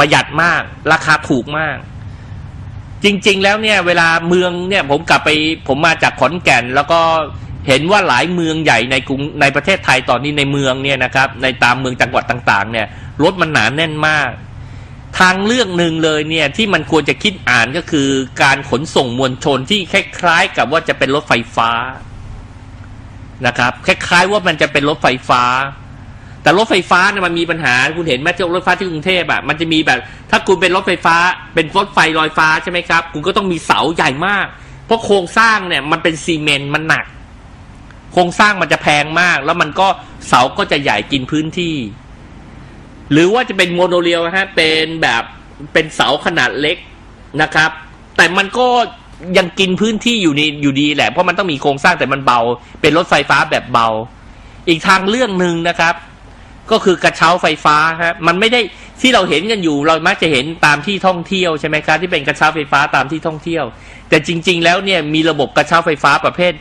ประหยัดมาก ราคาถูกมาก จริง ๆ แล้วเนี่ย เวลาเมืองเนี่ยผมกลับไปผมมาจากขอนแก่น แล้วก็เห็นว่าหลายเมืองใหญ่ในกรุงในประเทศไทยตอนนี้ในเมืองเนี่ยนะครับ ในตามเมืองจังหวัดต่าง ๆ เนี่ยรถมันหนาแน่นมาก ทางเลือกหนึ่งเลยเนี่ยที่มันควรจะคิดอ่านก็คือ การขนส่งมวลชนที่คล้ายๆกับว่าจะเป็นรถไฟฟ้านะครับคล้ายๆว่ามันจะเป็นรถไฟฟ้า แต่รถไฟฟ้าเนี่ยมันมีปัญหาคุณเห็นไหมที่รถไฟฟ้าที่กรุงเทพอะมันจะมีแบบ ถ้าคุณเป็นรถไฟฟ้า เป็นรถไฟลอยฟ้าใช่ไหมครับ คุณก็ต้องมีเสาใหญ่มาก เพราะโครงสร้างเนี่ยมันเป็นซีเมนต์มันหนัก โครงสร้างมันจะแพงมาก แล้วมันก็เสาก็จะใหญ่กินพื้นที่ หรือว่าจะเป็นโมโนเรลนะฮะเป็นแบบเป็นเสาขนาดเล็กนะครับ แต่มันก็ยังกินพื้นที่อยู่นี่อยู่ดีแหละเพราะมันต้องมีโครงสร้างแต่มันเบา เป็นรถไฟฟ้าแบบเบา อีกทางเรื่องหนึ่งนะครับ ก็คือกระเช้าไฟฟ้าฮะมันไม่ได้ที่เราเห็นกันอยู่ เรามักจะเห็นตามที่ท่องเที่ยวใช่ไหมครับที่เป็นกระเช้าไฟฟ้าตามที่ท่องเที่ยว แต่จริง ๆ แล้วเนี่ยมีระบบกระเช้าไฟฟ้าประเภท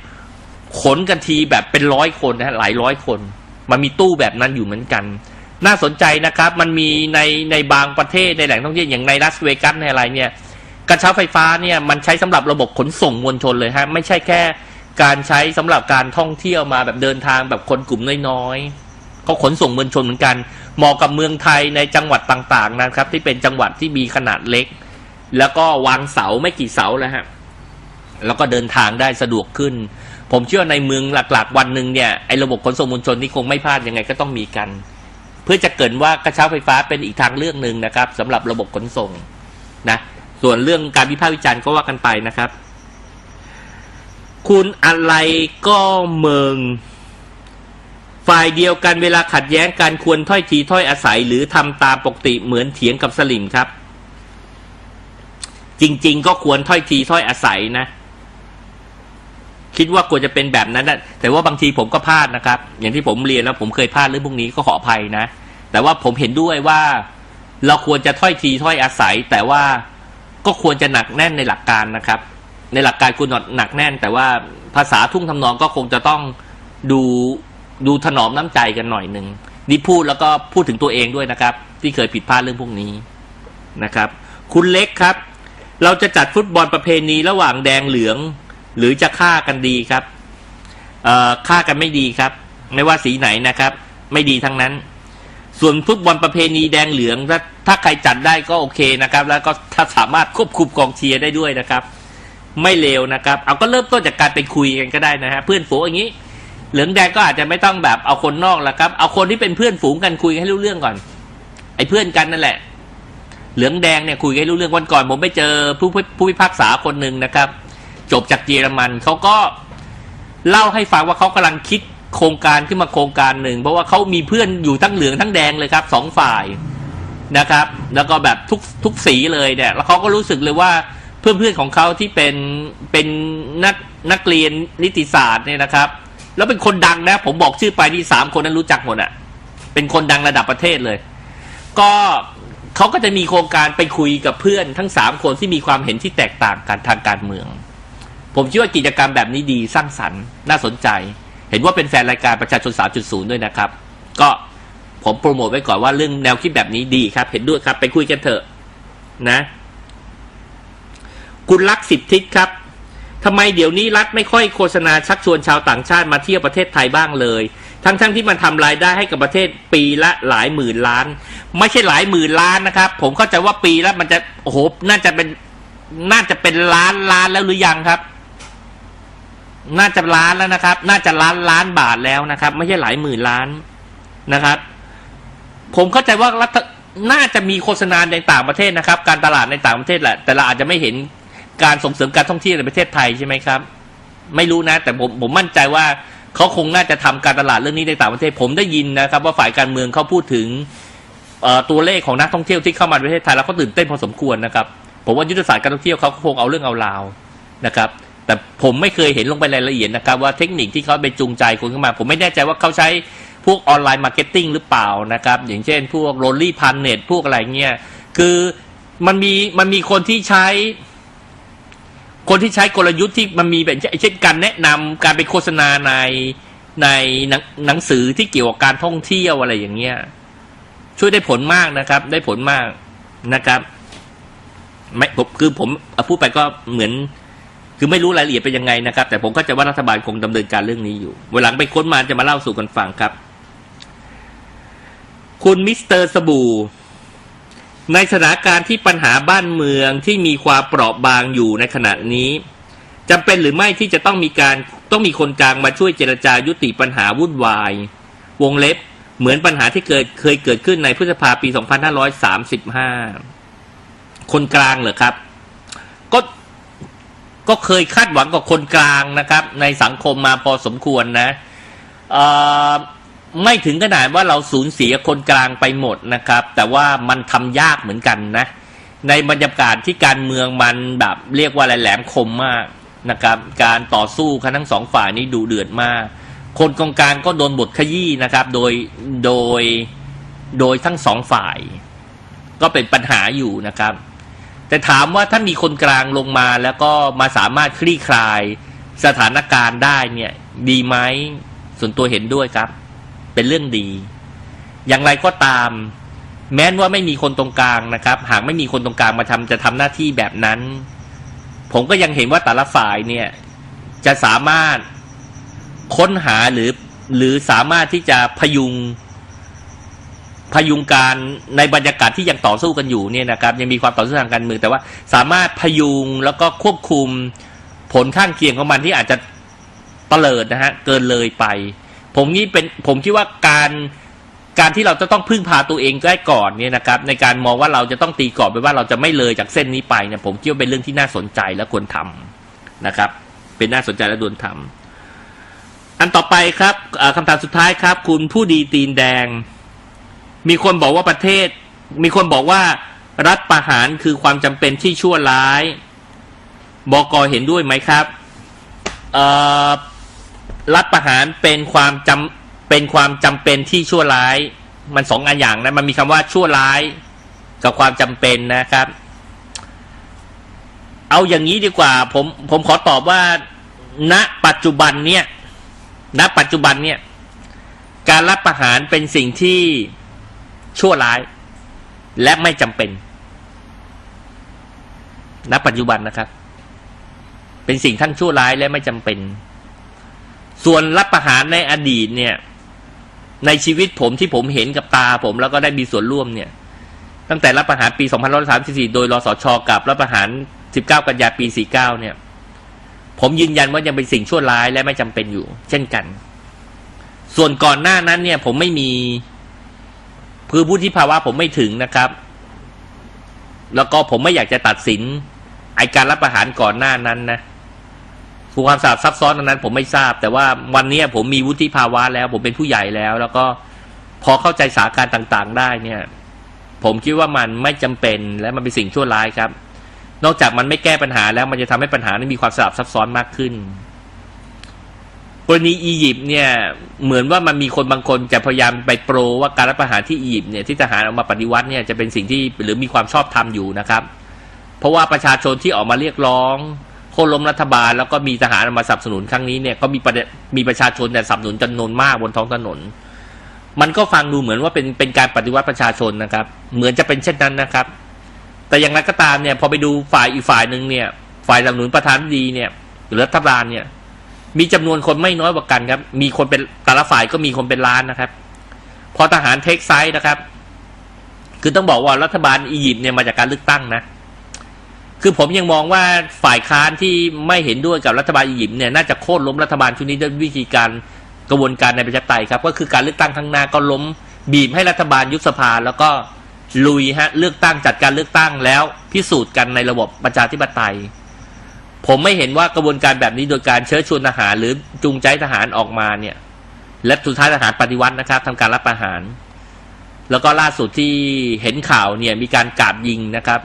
ขนกันทีแบบเป็นร้อยคนนะฮะหลายร้อยคน มันมีตู้แบบนั้นอยู่เหมือนกัน น่าสนใจนะครับ มันมีในในบางประเทศในแหล่งท่องเที่ยวอย่างในลาสเวกัสในอะไรเนี่ยกระเช้าไฟฟ้าเนี่ยมันใช้สำหรับระบบขนส่งมวลชนเลยฮะไม่ใช่แค่การใช้สำหรับการท่องเที่ยวมาแบบเดินทางแบบคนกลุ่มน้อยๆ เขาขนส่งมวลชนเหมือนกันเหมาะกับเมืองไทยในจังหวัดต่างๆนะครับ ที่เป็นจังหวัดที่มีขนาดเล็ก แล้วก็วางเสาไม่กี่เสาแล้วฮะแล้วก็เดินทางได้สะดวกขึ้น ผมเชื่อในเมืองหลักๆ วันหนึ่งเนี่ยไอ้ระบบขนส่งมวลชนนี่คงไม่พลาดยังไงก็ต้องมีกัน เพื่อจะเกรินว่ากระเช้าไฟฟ้าเป็นอีกทางเลือกหนึ่งนะครับสำหรับระบบขนส่งนะส่วนเรื่องการวิพากษ์วิจารณ์ก็ว่ากันไปนะครับ คุณอะไรก็เมือง ฝ่ายเดียวกันเวลาขัดแย้งการควรถ้อยทีถ้อยอาศัย หรือทำตามปกติเหมือนเถียงกับสลิมครับ จริง ๆ ก็ควรถ้อยทีถ้อยอาศัยนะ คิดว่าควรจะเป็นแบบนั้นนะแต่ว่าบางทีผมก็พลาดนะครับ อย่างที่ผมเรียนแล้วผมเคยพลาดเรื่องพวกนี้ก็ขออภัยนะ แต่ว่าผมเห็นด้วยว่าเราควรจะถ้อยทีถ้อยอาศัย แต่ว่าก็ควรจะหนักแน่นในหลักการนะครับ ในหลักการควรหนักแน่น แต่ว่าภาษาทุ่งทำนองก็คงจะต้องดู ดูถนอมน้ำใจกันหน่อยหนึ่งนี่พูดแล้วก็พูดถึงตัวเองด้วยนะครับ ที่เคยผิดพลาดเรื่องพวกนี้นะครับ คุณเล็กครับ เราจะจัดฟุตบอลประเพณีระหว่างแดงเหลือง หรือจะฆ่ากันดีครับเอ่อฆ่ากันไม่ดีครับ ไม่ว่าสีไหนนะครับ ไม่ดีทั้งนั้น ส่วนฟุตบอลประเพณีแดงเหลืองถ้าถ้าใครจัดได้ก็โอเคนะครับ แล้วก็ถ้าสามารถควบคุมกองเชียร์ได้ด้วยนะครับ ไม่เลวนะครับ เอาก็เริ่มต้นจากการไปคุยกันก็ได้นะฮะเพื่อนฝูงอย่างนี้ เหลืองแดงก็อาจจะไม่ต้องแบบเอาคนนอกละครับ เอาคนที่เป็นเพื่อนฝูงกันคุยให้รู้เรื่องก่อน ไอ้เพื่อนกันนั่นแหละ เหลืองแดงเนี่ยคุยให้รู้เรื่องวันก่อน ผมไปเจอผู้ผู้พิพากษาคนหนึ่งนะครับ จบจากเยอรมันเขาก็เล่าให้ฟังว่าเขากำลังคิดโครงการขึ้นมาโครงการหนึ่งเพราะว่าเขามีเพื่อนอยู่ทั้งเหลืองทั้งแดงเลยครับสองฝ่ายนะครับ แล้วก็แบบทุกทุกสีเลยเนี่ยแล้วเขาก็รู้สึกเลยว่าเพื่อนๆของเขาที่เป็นเป็นนักนักเรียนนิติศาสตร์เนี่ยนะครับ แล้วเป็นคนดังนะ ผมบอกชื่อไปที่สามคนนั้นรู้จักหมดอะ่ะ เป็นคนดังระดับประเทศเลย ก็เขาก็จะมีโครงการไปคุยกับเพื่อนทั้งสามคนที่มีความเห็นที่แตกต่างกันทางการเมือง ผมคิดว่ากิจกรรมแบบนี้ดีสร้างสรรค์น่าสนใจ เห็นว่าเป็นแฟนรายการประชาชน 3.0 ด้วยนะครับ ก็ผมโปรโมทไว้ก่อนว่าเรื่องแนวคิดแบบนี้ดีครับ เห็นด้วยครับ ไปคุยกันเถอะนะ คุณลักษณ์สิบทิศครับ ทำไมเดี๋ยวนี้รัฐไม่ค่อยโฆษณาชักชวนชาวต่างชาติมาเที่ยวประเทศไทยบ้างเลย ทั้งๆทที่มันทำรายได้ให้กับประเทศปีละหลายหมื่นล้าน ไม่ใช่หลายหมื่นล้านนะครับ ผมเข้าใจว่าปีละมันจะโอ้โหน่าจะเป็นน่าจะเป็นล้านล้านแล้วหรือยังครับ น่าจะล้านแล้วนะครับ น่าจะล้านล้านบาทแล้วนะครับ ไม่ใช่หลายหมื่นล้านนะครับ ผมเข้าใจว่ารัฐน่าจะมีโฆษณาในต่างประเทศนะครับ การตลาดในต่างประเทศแหละ แต่เราอาจจะไม่เห็น การส่งเสริมการท่องเที่ยวในประเทศไทยใช่ไหมครับ ไม่รู้นะ แต่ผมผมมั่นใจว่าเขาคงน่าจะทำการตลาดเรื่องนี้ในต่างประเทศ ผมได้ยินนะครับ ว่าฝ่ายการเมืองเขาพูดถึงตัวเลขของนักท่องเที่ยวที่เข้ามาประเทศไทยแล้วเขาตื่นเต้นพอสมควรนะครับ ผมว่ายุทธศาสตร์การท่องเที่ยวเขาคงเอาเรื่องเอาราวนะครับแต่ผมไม่เคยเห็นลงไปรายละเอียดนะครับ ว่าเทคนิคที่เขาไปจูงใจคนเข้ามา ผมไม่แน่ใจว่าเขาใช้พวกออนไลน์มาร์เก็ตติ้งหรือเปล่านะครับ อย่างเช่น พวกโรลลี่พันเน็ตพวกอะไรเงี้ยคือมันมีมันมีคนที่ใช้ คนที่ใช้กลยุทธ์ที่มันมีแบบเช่นการแนะนำการไปโฆษณาในในหนังหนังสือที่เกี่ยวกับการท่องเที่ยวอะไรอย่างเงี้ยช่วยได้ผลมากนะครับ ได้ผลมากนะครับไม่ผมคือผมอพูดไปก็เหมือน คือไม่รู้รายละเอียดเป็นยังไงนะครับ แต่ผมก็จะว่ารัฐบาลคงดำเนินการเรื่องนี้อยู่วันหลังไปค้นมาจะมาเล่าสู่กันฟังครับ คุณมิสเตอร์สบู่ ในสถานการณ์ที่ปัญหาบ้านเมืองที่มีความเปราะบางอยู่ในขณะนี้จำเป็นหรือไม่ที่จะต้องมีการต้องมีคนกลางมาช่วยเจรจายุติปัญหาวุ่นวาย วงเล็บเหมือนปัญหาที่เกิดเคยเกิดขึ้นในพฤษภาปี 2535 คนกลางเหรอครับ ก็ก็เคยคาดหวังกับคนกลางนะครับ ในสังคมมาพอสมควรนะอ่อ ไม่ถึงขนาดว่าเราสูญเสียคนกลางไปหมดนะครับ แต่ว่ามันทำยากเหมือนกันนะ ในบรรยากาศที่การเมืองมันแบบเรียกว่าอะไรแหลมคมมากนะครับ การต่อสู้กันทั้งสองฝ่ายนี้ดูเดือดมาก คนกองกลางก็โดนบทขยี้นะครับ โดยโดยโดยทั้งสองฝ่าย ก็เป็นปัญหาอยู่นะครับ แต่ถามว่าถ้ามีคนกลางลงมาแล้วก็มาสามารถคลี่คลายสถานการณ์ได้เนี่ย ดีไหมส่วนตัวเห็นด้วยครับ เป็นเรื่องดี อย่างไรก็ตาม แม้นว่าไม่มีคนตรงกลางนะครับ หากไม่มีคนตรงกลางมาทำจะทำหน้าที่แบบนั้น ผมก็ยังเห็นว่าแต่ละฝ่ายเนี่ย จะสามารถค้นหาหรือ หรือสามารถที่จะพยุง พยุงการในบรรยากาศที่ยังต่อสู้กันอยู่เนี่ยนะครับ ยังมีความต่อสู้ทางการเมืองแต่ว่าสามารถพยุงแล้วก็ควบคุมผลข้างเคียงของมันที่อาจจะเตลิดนะฮะเกินเลยไป ผมนี่เป็นผมคิดว่าการการที่เราจะต้องพึ่งพาตัวเองได้ก่อนเนี่ยนะครับ ในการมองว่าเราจะต้องตีกรอบไปว่าเราจะไม่เลยจากเส้นนี้ไปเนี่ยผมคิดว่าเป็นเรื่องที่น่าสนใจและควรทำนะครับ เป็นน่าสนใจและควรทำอันต่อไปครับเอ่อคำถามสุดท้ายครับ คุณผู้ดีตีนแดง มีคนบอกว่าประเทศ มีคนบอกว่ารัฐประหารคือความจำเป็นที่ชั่วร้าย บอกอเห็นด้วยไหมครับเอ่อ รัฐประหารเป็นความจำเป็นความจำเป็นที่ชั่วร้าย มันสองอันอย่างนะมันมีคำว่าชั่วร้ายกับความจำเป็นนะครับ เอาอย่างนี้ดีกว่า ผมผมขอตอบว่า ณ ปัจจุบันเนี่ย ณ ปัจจุบันเนี่ย การรัฐประหารเป็นสิ่งที่ชั่วร้าย และไม่จำเป็น ณ ปัจจุบันนะครับ เป็นสิ่งทั้งชั่วร้ายและไม่จำเป็น ส่วนรัฐประหารในอดีตเนี่ย ในชีวิตผมที่ผมเห็นกับตาผมแล้วก็ได้มีส่วนร่วมเนี่ย ตั้งแต่รัฐประหารปี 2534 โดยรสชกับรัฐประหาร 19 กันยาปี 49 เนี่ย ผมยืนยันว่ายังเป็นสิ่งชั่วร้ายและไม่จำเป็นอยู่ เช่นกัน ส่วนก่อนหน้านั้นเนี่ย ผมไม่มีคือผู้ที่ภาวะผมไม่ถึงนะครับ แล้วก็ผมไม่อยากจะตัดสินไอการรับประหารก่อนหน้านั้นนะ คือความสลับซับซ้อนตรงนั้นผมไม่ทราบ แต่ว่าวันนี้ผมมีวุฒิภาวะแล้ว ผมเป็นผู้ใหญ่แล้ว แล้วก็พอเข้าใจสาการต่างๆ ได้เนี่ย ผมคิดว่ามันไม่จำเป็นและมันเป็นสิ่งชั่วร้ายครับ นอกจากมันไม่แก้ปัญหาแล้วมันจะทำให้ปัญหานั้นมีความสลับซับซ้อนมากขึ้นกรณีอียิปต์เนี่ยเหมือนว่ามันมีคนบางคนจะพยายามไปโปรว่าการรัฐประหารที่อียิปต์เนี่ยที่ทหารออกมาปฏิวัติเนี่ยจะเป็นสิ่งที่หรือมีความชอบธรรมอยู่นะครับ เพราะว่าประชาชนที่ออกมาเรียกร้อง ค่นล้มรัฐบาล แล้วก็มีทหารมาสนับสนุนครั้งนี้เนี่ยก็มีประเดมีประชาชนเนี่ยสนับสนุนจำนวนมากบนท้องถนน มันก็ฟังดูเหมือนว่าเป็นเป็นการปฏิวัติประชาชนนะครับ เหมือนจะเป็นเช่นนั้นนะครับ แต่อย่างไรก็ตามเนี่ยพอไปดูฝ่ายอีกฝ่ายหนึ่งเนี่ย ฝ่ายสนับสนุนประธานดีเนี่ยหรือรัฐบาลเนี่ย มีจำนวนคนไม่น้อยกว่ากันครับ มีคนเป็นแต่ละฝ่ายก็มีคนเป็นล้านนะครับ พอทหารเทคไซส์นะครับ คือต้องบอกว่ารัฐบาลอียิปต์เนี่ยมาจากการเลือกตั้งนะ คือผมยังมองว่าฝ่ายค้านที่ไม่เห็นด้วยกับรัฐบาลอียิปต์เนี่ยน่าจะโค่นล้มรัฐบาลชุดนี้ด้วยวิธีการกระบวนการในประชาธิปไตยครับก็คือการเลือกตั้งข้างหน้าก็ล้มบีบให้รัฐบาลยุบสภาแล้วก็ลุยฮะเลือกตั้งจัดการเลือกตั้งแล้วพิสูจน์กันในระบบประชาธิปไตย ผมไม่เห็นว่ากระบวนการแบบนี้โดยการเชิญชวนทหาร หรือจูงใจทหารออกมาเนี่ย และสุดท้ายทหารปฏิวัตินะครับทำการรับประหาร แล้วก็ล่าสุดที่เห็นข่าวเนี่ยมีการกราดยิงนะครับ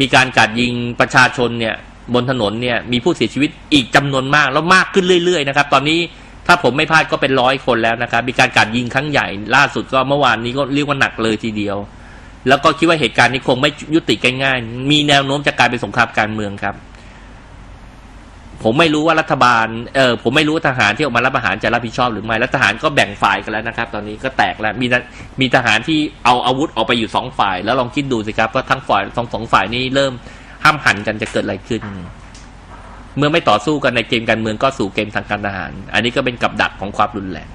มีการกัดยิงประชาชนเนี่ยบนถนนเนี่ยมีผู้เสียชีวิตอีกจำนวนมากแล้วมากขึ้นเรื่อยๆนะครับตอนนี้ถ้าผมไม่พลาดก็เป็นร้อยคนแล้วนะครับ มีการกัดยิงครั้งใหญ่ล่าสุดก็เมื่อวานนี้ก็เรียกว่าหนักเลยทีเดียว แล้วก็คิดว่าเหตุการณ์นี้คงไม่ยุติง่ายๆมีแนวโน้มจะกลายเป็นสงครามการเมืองครับ ผมไม่รู้ว่ารัฐบาล เออผมไม่รู้ว่าทหารที่ออกมารับอาหารจะรับผิดชอบหรือไม่ แล้วทหารก็แบ่งฝ่ายกันแล้วนะครับ ตอนนี้ก็แตกแล้ว มีทมีทหารที่เอาอาวุธออกไปอยู่สองฝ่าย แล้วลองคิดดูสิครับว่าทั้งฝ่ายสองสองฝ่ายนี้เริ่มห้ามหันกันจะเกิดอะไรขึ้น เมื่อไม่ต่อสู้กันในเกมการเมืองก็สู่เกมทางการทหาร อันนี้ก็เป็นกับดักของความรุนแรง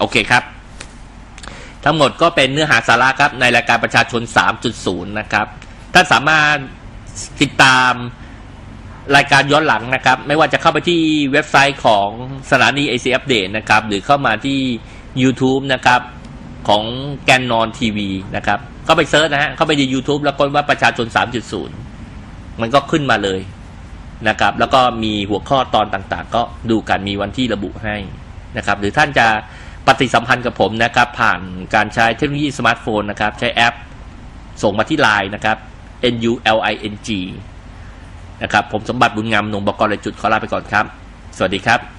โอเคครับ ทั้งหมดก็เป็นเนื้อหาสาระครับในรายการประชาชน 3.0 นะครับ ท่านสามารถติดตาม รายการย้อนหลังนะครับ ไม่ว่าจะเข้าไปที่เว็บไซต์ของสถานี AC Update นะครับ หรือเข้ามาที่ YouTube นะครับ ของแกนนอนทีวีนะครับ ก็ไปเซิร์ชนะฮะ เข้าไปใน YouTube แล้วก็ว่าประชาชน 3.0 มันก็ขึ้นมาเลยนะครับ แล้วก็มีหัวข้อตอนต่างๆ ก็ดูกันมีวันที่ระบุให้นะครับ หรือท่านจะปฏิสัมพันธ์กับผมนะครับ ผ่านการใช้เทคโนโลยีสมาร์ทโฟนนะครับ ใช้แอป ส่งมาที่ไลน์นะครับ N U L I N G นะครับ ผมสมบัติบุญงามนงบกรเลยจุดขอลาไปก่อนครับ สวัสดีครับ